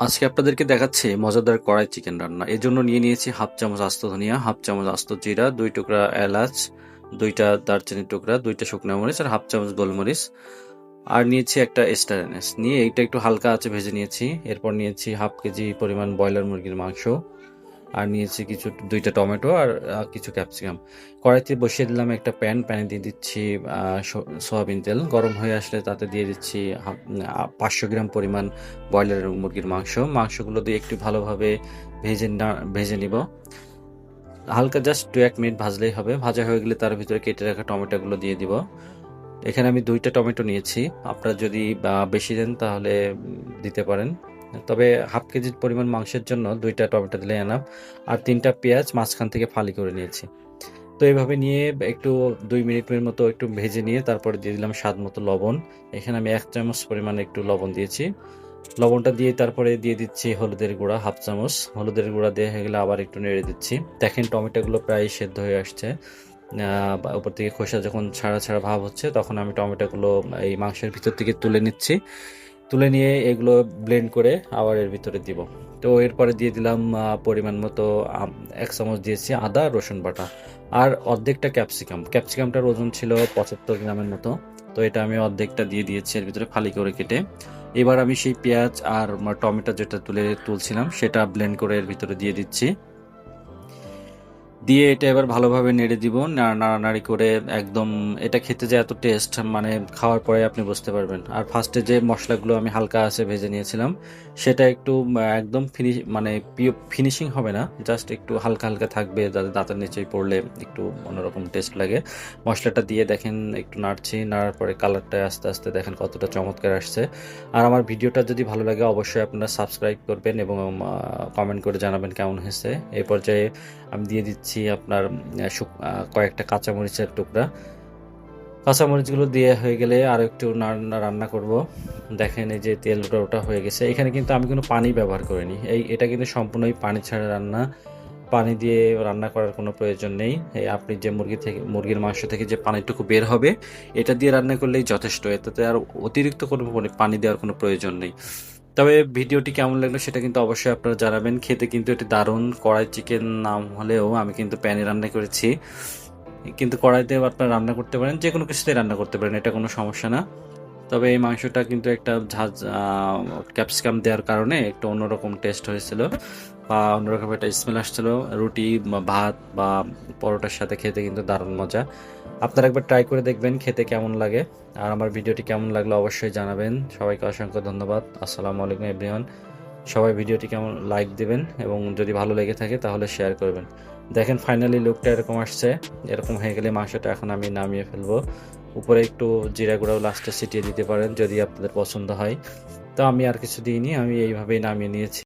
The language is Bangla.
আজকে আপনাদেরকে দেখাচ্ছে মজাদার কড়াই চিকেন রান্না। এর জন্য নিয়ে নিয়েছি হাফ চামচ আস্ত ধনিয়া, হাফ চামচ আস্ত জিরা, দুই টুকরা এলাচ, দুইটা দারচিনির টুকরা, দুইটা শুকনো মরিচ আর হাফ চামচ গোলমরিচ। আর নিয়েছি একটা স্টার নিয়ে এইটা একটু হালকা আছে ভেজে নিয়েছি। এরপর নিয়েছি হাফ কেজি পরিমাণ ব্রয়লার মুরগির মাংস। আর নিয়েছি কিছু, দুইটা টমেটো আর কিছু ক্যাপসিকাম কড়াইতে বসিয়ে দিলাম একটা প্যান প্যানে দিয়ে দিচ্ছি সয়াবিন তেল। গরম হয়ে আসলে তাতে দিয়ে দিচ্ছি পাঁচশো গ্রাম পরিমাণ ব্রয়লার এবং মুরগির মাংস। মাংসগুলো দিয়ে একটু ভালোভাবে ভেজে না- ভেজে নিব। হালকা জাস্ট দু এক মিনিট ভাজলেই হবে। ভাজা হয়ে গেলে তার ভিতরে কেটে রাখা টমেটোগুলো দিয়ে দিব। এখানে আমি দুইটা টমেটো নিয়েছি। আপনারা যদি বেশি দেন তাহলে দিতে পারেন। তবে হাফ কেজির পরিমাণ মাংসের জন্য দুইটা টমেটো দিলে এনাম আর তিনটা পেঁয়াজ মাঝখান থেকে ফালি করে নিয়েছি। তো এইভাবে নিয়ে একটু দুই মিনিটের মতো একটু ভেজে নিয়ে তারপরে দিয়ে দিলাম স্বাদ মতো লবণ। এখানে আমি এক চামচ পরিমাণ একটু লবণ দিয়েছি। লবণটা দিয়ে তারপরে দিয়ে দিচ্ছি হলুদের গুঁড়া, হাফ চামচ। হলুদের গুঁড়া দিয়ে হয়ে গেলে আবার একটু নেড়ে দিচ্ছি। দেখেন টমেটোগুলো প্রায় সেদ্ধ হয়ে আসছে। উপর থেকে খোসা যখন ছাড়া ছাড়া ভাব হচ্ছে, তখন আমি টমেটোগুলো এই মাংসের ভিতর থেকে তুলে নিচ্ছি। তুলে নিয়ে এগুলো ব্লেন্ড করে আবার এর ভিতরে দিব। তো এরপরে দিয়ে দিলাম পরিমাণ মতো এক চামচ দিয়েছি আদা, রসুন বাটা আর অর্ধেকটা ক্যাপসিকাম ক্যাপসিকামটার ওজন ছিল পঁচাত্তর গ্রামের মতো। তো এটা আমি অর্ধেকটা দিয়ে দিয়েছি এর ভিতরে ফালি করে কেটে। এবার আমি সেই পেঁয়াজ আর টমেটো যেটা তুলে, তুলছিলাম সেটা ব্লেন্ড করে এর ভিতরে দিয়ে দিচ্ছি। দিয়ে এটা এবার ভালোভাবে নেড়ে দিব নাড়ানাড়ি করে একদম এটা খেতে যে এত টেস্ট মানে খাওয়ার পরে আপনি বুঝতে পারবেন। আর ফার্স্টে যে মশলাগুলো আমি হালকা আছে ভেজে নিয়েছিলাম, সেটা একটু একদম ফিনিশ মানে ফিনিশিং হবে না জাস্ট একটু হালকা হালকা থাকবে, যাতে দাঁতের নিচে পড়লে একটু অন্যরকম টেস্ট লাগে। মশলাটা দিয়ে দেখেন, একটু নাড়ছি, নাড়ার পরে কালারটা আস্তে আস্তে দেখেন কতটা চমৎকার আসছে। আর আমার ভিডিওটা যদি ভালো লাগে, অবশ্যই আপনারা সাবস্ক্রাইব করবেন এবং কমেন্ট করে জানাবেন কেমন হয়েছে। এই পর্যায়ে আমি দিয়ে দিচ্ছি আপনার শুক- আহ, কয়েকটা কাঁচামরিচের টুকরা। কাঁচামরিচগুলো দিয়ে হয়ে গেলে আর একটু রান্না করব। দেখেন এই যে তেল ওটা হয়ে গেছে। এখানে কিন্তু আমি কোনো পানি ব্যবহার করিনি। এই এটা কিন্তু সম্পূর্ণই পানি ছাড়া রান্না। পানি দিয়ে রান্না করার কোনো প্রয়োজন নেই। আপনি যে মুরগি থেকে মুরগির মাংস থেকে যে পানিটুকু বের হবে এটা দিয়ে রান্না করলেই যথেষ্ট। এটাতে আর অতিরিক্ত কোনো পানি দেওয়ার কোনো প্রয়োজন নেই। তবে ভিডিওটি কেমন লাগল সেটা কিন্তু অবশ্যই আপনারা জানাবেন। খেতে কিন্তু এটি দারুণ কড়াই চিকেন নাম হলেও আমি কিন্তু প্যানে রান্না করেছি। কিন্তু কড়াইতে আপনারা রান্না করতে পারেন যে কোনো কিছুতেই রান্না করতে পারেন, এটা কোনো সমস্যা না। তবে এই মাংসটা কিন্তু একটা ঝাঁজ ক্যাপসিকাম দেওয়ার কারণে একটু অন্যরকম টেস্ট হয়েছিল বা অন্যরকম একটা স্মেল আসছিল। রুটি ভাত, বা পরোটার সাথে খেতে কিন্তু দারুণ মজা। আপনারা একবার ট্রাই করে দেখবেন খেতে কেমন লাগে। আর আমার ভিডিওটি কেমন লাগল অবশ্যই জানাবেন। সবাইকে অসংখ্য ধন্যবাদ। আসসালামু আলাইকুম এভরিওয়ান সবাই ভিডিওটি কেমন লাইক দিবেন এবং যদি ভালো লেগে থাকে তাহলে শেয়ার করবেন। দেখেন ফাইনালি লুকটা এরকম আসছে। এরকম হয়ে গেলে মাংসটা এখন আমি নামিয়ে ফেলব। উপরে একটু জিরা গুঁড়াও লাস্টে ছিটিয়ে দিতে পারেন যদি আপনাদের পছন্দ হয়। তো আমি আর কিছু দিইনি, আমি এইভাবেই নামিয়ে নিয়েছি।